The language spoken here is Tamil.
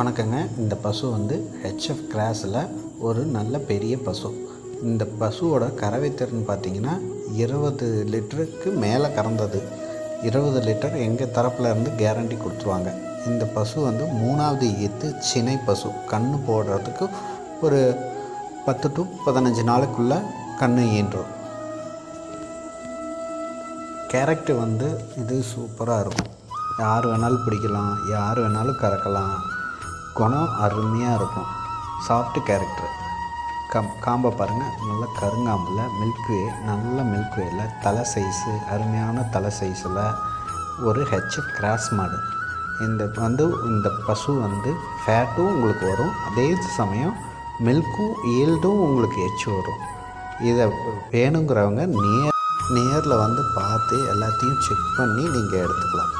வணக்கங்க. இந்த பசு வந்து ஹெச்எஃப் கிராஸில் ஒரு நல்ல பெரிய பசு. இந்த பசுவோட கறவை திறன் பார்த்தீங்கன்னா இருபது லிட்டருக்கு மேலே கறந்தது. இருபது லிட்டர் எங்கள் தரப்பில் இருந்து கேரண்டி கொடுத்துருவாங்க. இந்த பசு வந்து மூணாவது ஈத்து சினை பசு. கன்று போடுறதுக்கு ஒரு பத்து டு பதினஞ்சு நாளுக்குள்ளே கன்று ஈன்றும். கேரக்டர் வந்து இது சூப்பராக இருக்கும். யார் வேணாலும் பிடிக்கலாம் யார் வேணாலும் கறக்கலாம். குணம் அருமையாக இருக்கும். சாஃப்ட் கேரக்டர் கம் காம்பை பாருங்கள் நல்ல கருங்காம்பில் மில்க் வே நல்ல மில்க் தலை சைஸு அருமையான தலை சைஸில் ஒரு ஹெச்எஃப் கிராஸ் மாடு. இந்த வந்து இந்த பசு வந்து ஃபேட்டும் உங்களுக்கு வரும். அதே சமயம் மில்க்கும் ஈல்டும் உங்களுக்கு எச்சு வரும். இதை வேணுங்கிறவங்க நேர் நேரில் வந்து பார்த்து எல்லாத்தையும் செக் பண்ணி நீங்கள் எடுத்துக்கலாம்.